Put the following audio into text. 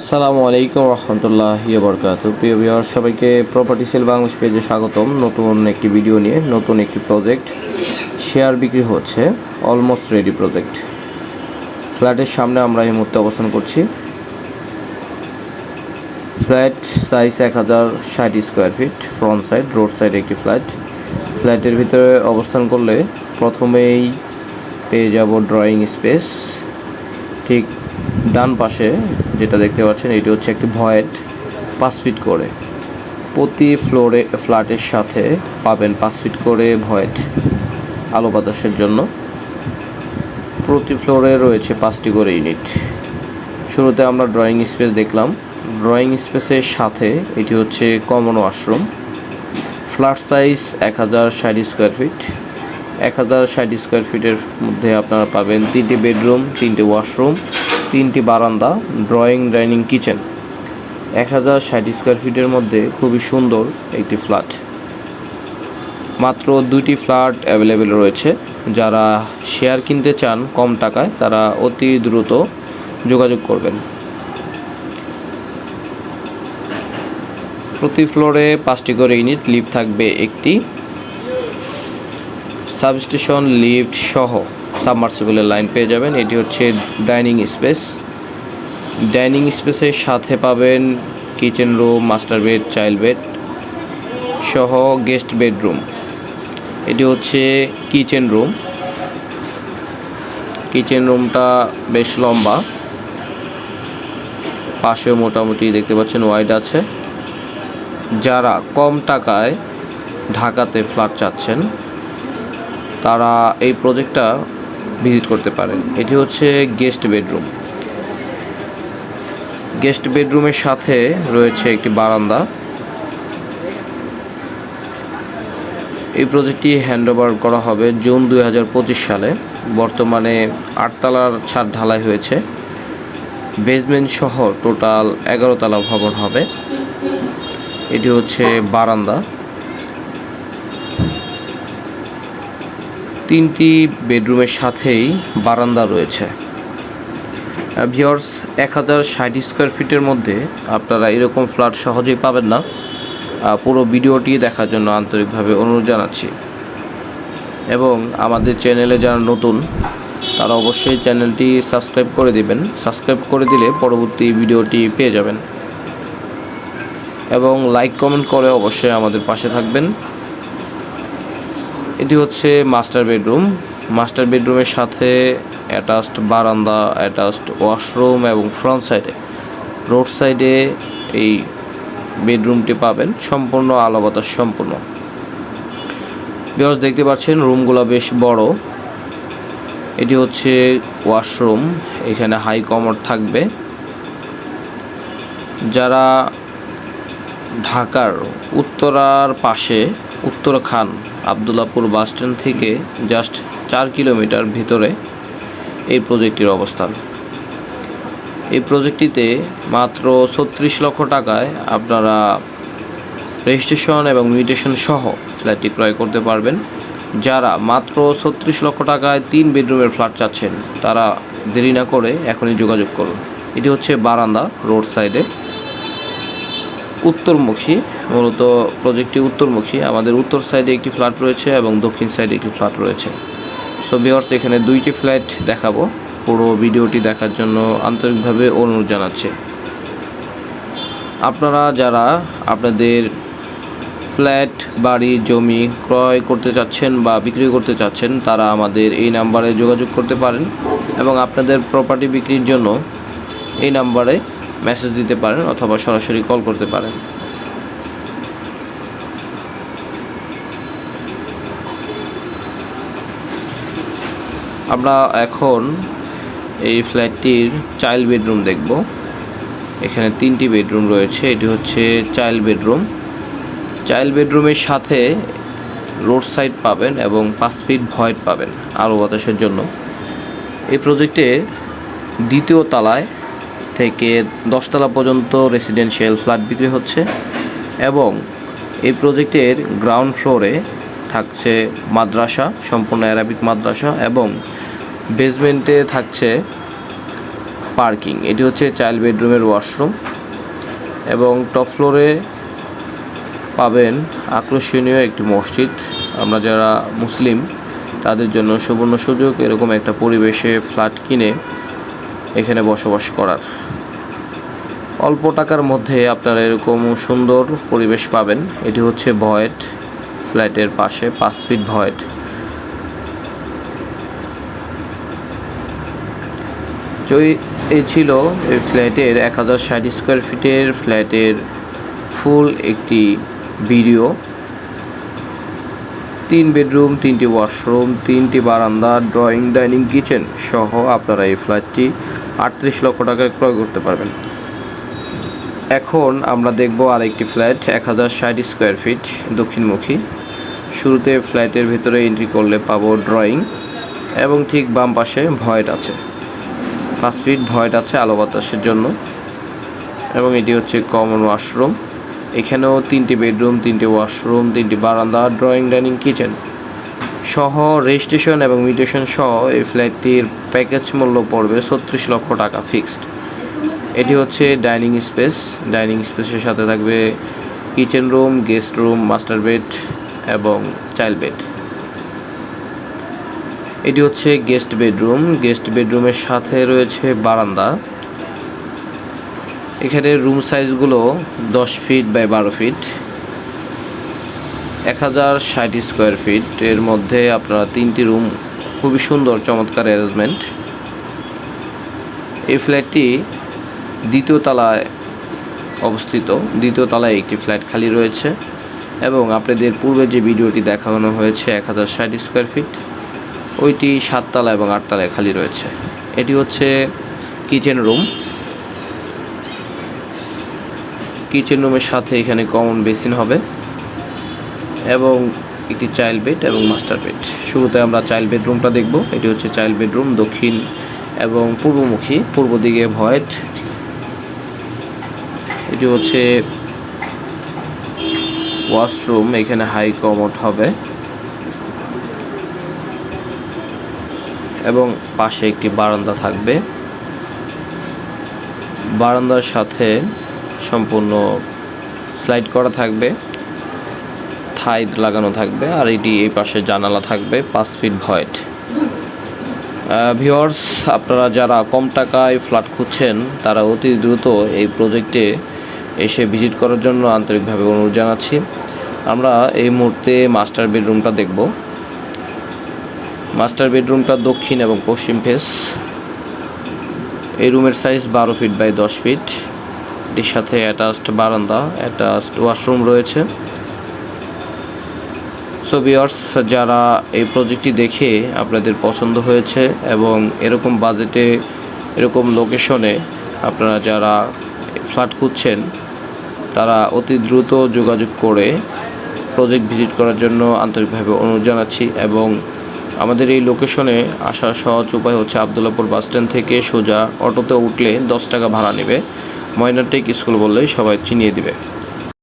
আসসালামু আলাইকুম রহমতুল্লাহ বরকাত প্রিয় বিহার সবাইকে প্রপার্টি সেল বাংলাদেশ পেজে স্বাগতম। নতুন একটি ভিডিও নিয়ে নতুন একটি প্রজেক্ট শেয়ার বিক্রি হচ্ছে অলমোস্ট রেডি প্রজেক্ট ফ্ল্যাটের সামনে আমরা এই মুহূর্তে অবস্থান করছি। ফ্ল্যাট সাইজ এক হাজার ষাট square feet front side road side একটি ফ্ল্যাট ফ্ল্যাটের ভিতরে অবস্থান করলে প্রথমেই পেয়ে যাব ড্রয়িং স্পেস ঠিক ডান পাশে যেটা দেখতে পাচ্ছেন, এটি হচ্ছে একটি ভয়েড পাঁচ ফিট করে। প্রতি ফ্লোরে, ফ্ল্যাটের সাথে পাবেন পাঁচ ফিট করে ভয়েড আলো বাতাসের জন্য। প্রতি ফ্লোরে রয়েছে পাঁচটি করে ইউনিট। শুরুতে আমরা ড্রয়িং স্পেস দেখলাম। ড্রয়িং স্পেসের সাথে এটি হচ্ছে কমন ওয়াশরুম। ফ্ল্যাট সাইজ এক হাজার ষাট স্কোয়ার ফিট। এক হাজার ষাট স্কোয়ার ফিটের মধ্যে আপনারা পাবেন তিনটি বেডরুম, তিনটি ওয়াশরুম। তিনটি বারান্দা, ড্রয়িং, ডাইনিং, কিচেন। এক হাজার ষাট স্কোয়ার ফিটের মধ্যে খুবই সুন্দর একটি ফ্ল্যাট। মাত্র দুইটি ফ্ল্যাট অ্যাভেলেবেল রয়েছে। যারা শেয়ার কিনতে চান কম টাকায়, তারা অতি দ্রুত যোগাযোগ করবেন। প্রতি ফ্লোরে পাঁচটি করে ইউনিট লিফট থাকবে একটি সাবস্টেশন লিফট সহ। সাবমার্সিবলের লাইন পেয়ে যাবেন। এটি হচ্ছে ডাইনিং স্পেস। ডাইনিং স্পেসের সাথে পাবেন kitchen room, master bed, child bed সহ গেস্ট বেডরুম। এটি হচ্ছে কিচেন রুম। কিচেন রুমটা বেশ লম্বা। পাশেও মোটামুটি দেখতে পাচ্ছেন ওয়াইড আছে। যারা কম টাকায় ঢাকাতে ফ্ল্যাট চাচ্ছেন, তারা এই প্রজেক্টটা ভিজিট করতে পারেন। এটি হচ্ছে গেস্ট বেডরুম। গেস্ট বেডরুমের সাথে রয়েছে একটি বারান্দা। এই প্রজেক্টটি হ্যান্ডওভার করা হবে জুন দু হাজার পঁচিশ সালে। বর্তমানে আটতলার ছাদ ঢালাই হয়েছে। বেসমেন্ট সহ টোটাল এগারোতলা ভবন হবে। এটি হচ্ছে বারান্দা। তিনটি বেডরুমের সাথেই বারান্দা রয়েছে। ভিওর্স এক হাজার ষাট স্কোয়ার ফিটের মধ্যে আপনারা এরকম ফ্ল্যাট সহজেই পাবেন না। পুরো ভিডিওটি দেখার জন্য আন্তরিকভাবে অনুরোধ জানাচ্ছি। এবং আমাদের চ্যানেলে যারা নতুন, তারা অবশ্যই চ্যানেলটি সাবস্ক্রাইব করে দিবেন। সাবস্ক্রাইব করে দিলে পরবর্তী ভিডিওটি পেয়ে যাবেন। এবং লাইক, কমেন্ট করে অবশ্যই আমাদের পাশে থাকবেন। এটি হচ্ছে মাস্টার বেডরুম। মাস্টার বেডরুমের সাথে অ্যাটাচড বারান্দা অ্যাটাচড ওয়াশরুম এবং ফ্রন্ট সাইডে রোড সাইডে এই বেডরুমটি পাবেন, সম্পূর্ণ আলো বাতাস সম্পূর্ণ। বিকজ দেখতে পাচ্ছেন রুমগুলো বেশ বড়। এটি হচ্ছে ওয়াশরুম এখানে হাই কমোড থাকবে। যারা ঢাকার উত্তরার পাশে উত্তরা খান আবদুল্লাপুর বাস স্ট্যান্ড থেকে জাস্ট চার কিলোমিটার ভিতরে এই প্রজেক্টটির অবস্থান। এই প্রজেক্টটিতে মাত্র ছত্রিশ লক্ষ টাকায় আপনারা রেজিস্ট্রেশন এবং মিউটেশন সহ ফ্ল্যাটটি ক্রয় করতে পারবেন। যারা মাত্র ছত্রিশ লক্ষ টাকায় তিন বেডরুমের ফ্ল্যাট চাচ্ছেন, তারা দেরি না করে এখনই যোগাযোগ করুন। এটি হচ্ছে বারান্দা রোড সাইডে। উত্তরমুখী, মূলত প্রজেক্টটি উত্তরমুখী। আমাদের উত্তর সাইডে একটি ফ্ল্যাট রয়েছে এবং দক্ষিণ সাইডে একটি ফ্ল্যাট রয়েছে। সো বিহার্স এখানে দুইটি ফ্ল্যাট দেখাবো। পুরো ভিডিওটি দেখার জন্য আন্তরিকভাবে অনুরোধ জানাচ্ছে। আপনারা যারা আপনাদের ফ্ল্যাট, বাড়ি, জমি ক্রয় করতে চাচ্ছেন বা বিক্রি করতে চাচ্ছেন, তারা আমাদের এই নাম্বারে যোগাযোগ করতে পারেন এবং আপনাদের প্রপার্টি বিক্রির জন্য এই নাম্বারে মেসেজ দিতে পারেন অথবা সরাসরি কল করতে পারেন। আমরা এখন এই ফ্ল্যাটটির চাইল্ড বেডরুম দেখব। এখানে তিনটি বেডরুম রয়েছে, এটি হচ্ছে চাইল্ড বেডরুম। চাইল্ড বেডরুমের সাথে রোড সাইড পাবেন এবং পাঁচ ফিট ভয়েড পাবেন আলো বাতাসের জন্য। এই প্রজেক্টে দ্বিতীয় তলায় থেকে দশতলা পর্যন্ত রেসিডেন্সিয়াল ফ্ল্যাট বিক্রি হচ্ছে এবং এই প্রজেক্টের গ্রাউন্ড ফ্লোরে থাকছে মাদ্রাসা, সম্পূর্ণ অ্যারাবিক মাদ্রাসা এবং বেসমেন্টে থাকছে পার্কিং এটি হচ্ছে চাইল্ড বেডরুমের ওয়াশরুম এবং টপ ফ্লোরে পাবেন আকর্ষণীয় একটি মসজিদ। আমরা যারা মুসলিম, তাদের জন্য সুবর্ণ সুযোগ এরকম একটা পরিবেশে ফ্ল্যাট কিনে এখানে বসবাস করার। অল্প টাকার মধ্যে আপনারা এরকম সুন্দর পরিবেশ পাবেন। এটি হচ্ছে ভয়েট ফ্ল্যাটের পাশে, পাঁচ ফিট ভয়েট এই ছিল এই ফ্ল্যাটের এক হাজার ষাট স্কোয়ার ফিটের ফ্ল্যাটের ফুল একটি ভিডিও। তিন বেডরুম, তিনটি ওয়াশরুম, তিনটি বারান্দা, ড্রয়িং, ডাইনিং, কিচেন সহ আপনারা এই ফ্ল্যাটটি আটত্রিশ লক্ষ টাকায় ক্রয় করতে পারবেন। এখন আমরা দেখব আরেকটি ফ্ল্যাট, এক হাজার ষাট স্কোয়ার ফিট, দক্ষিণমুখী। শুরুতে ফ্ল্যাটের ভিতরে এন্ট্রি করলে পাবো ড্রয়িং এবং ঠিক বাম পাশে ভয়েট আছে। পাঁচ ফিট ভয়েট আছে আলো বাতাসের জন্য এবং এটি হচ্ছে কমন ওয়াশরুম এখানেও তিনটি বেডরুম তিনটি ওয়াশরুম তিনটি বারান্দা ড্রয়িং ডাইনিং কিচেন সহ রেজিস্ট্রেশন এবং মিউটেশন সহ এই ফ্ল্যাটটির প্যাকেজ মূল্য পড়বে ছত্রিশ লক্ষ টাকা ফিক্সড এটি হচ্ছে ডাইনিং স্পেস ডাইনিং স্পেসের সাথে থাকবে kitchen room guest room master bed এবং চাইল্ড বেড এটি হচ্ছে গেস্ট বেডরুম গেস্ট বেডরুমের সাথে রয়েছে বারান্দা। এখানে রুম সাইজগুলো দশ ফিট বাই বারো ফিট এক হাজার ষাট স্কোয়ার ফিট। এর মধ্যে আপনারা তিনটি রুম, খুবই সুন্দর, চমৎকার অ্যারেঞ্জমেন্ট এই ফ্ল্যাটটি দ্বিতীয় তলায় অবস্থিত। দ্বিতীয় তলায় একটি ফ্ল্যাট খালি রয়েছে এবং আপনাদের পূর্বে যে ভিডিওটি দেখানো হয়েছে, এক হাজার ষাট স্কোয়ার ফিট, ওইটি সাততলা এবং আটতলায় খালি রয়েছে। এটি হচ্ছে কিচেন রুম কিচেন রুমের সাথে এখানে কমন বেসিন হবে। এবং একটি চাইল্ড বেড এবং মাস্টার বেড শুরুতে আমরা চাইল্ড বেডরুমটা দেখব। এটি হচ্ছে চাইল্ড বেডরুম দক্ষিণ এবং পূর্বমুখী, পূর্ব দিকে ভয়েট এটি হচ্ছে ওয়াশরুম এখানে হাই কমোড হবে। এবং পাশে একটি বারান্দা থাকবে। বারান্দার সাথে সম্পূর্ণ স্লাইড করা থাকবে। থাই লাগানো থাকবে আর এটি এই পাশে জানালা থাকবে, পাঁচ ফিট ভয়েট ভিওর্স আপনারা যারা কম টাকায় ফ্ল্যাট খুঁজছেন, তারা অতি দ্রুত এই প্রজেক্টে এসে ভিজিট করার জন্য আন্তরিকভাবে অনুরোধ জানাচ্ছি। আমরা এই মুহূর্তে মাস্টার বেডরুমটা দেখব। মাস্টার বেডরুমটা দক্ষিণ এবং পশ্চিম ফেস এই রুমের সাইজ বারো ফিট বাই দশ ফিট এটির সাথে অ্যাটাচড বারান্দা অ্যাটাচড ওয়াশরুম রয়েছে। সো ভিওর্স যারা এই প্রজেক্টটি দেখে আপনাদের পছন্দ হয়েছে এবং এরকম বাজেটে এরকম লোকেশনে আপনারা যারা ফ্ল্যাট খুঁজছেন, তারা অতি দ্রুত যোগাযোগ করে প্রজেক্ট ভিজিট করার জন্য আন্তরিকভাবে অনুরোধ জানাচ্ছি এবং আমাদের এই লোকেশনে আসার সহজ উপায় হচ্ছে আবদুল্লাপুর বাস স্ট্যান্ড থেকে সোজা অটোতে উঠলে দশ টাকা ভাড়া নেবে। ময়নাটেক স্কুল বললেই সবাই চিনিয়ে দিবে।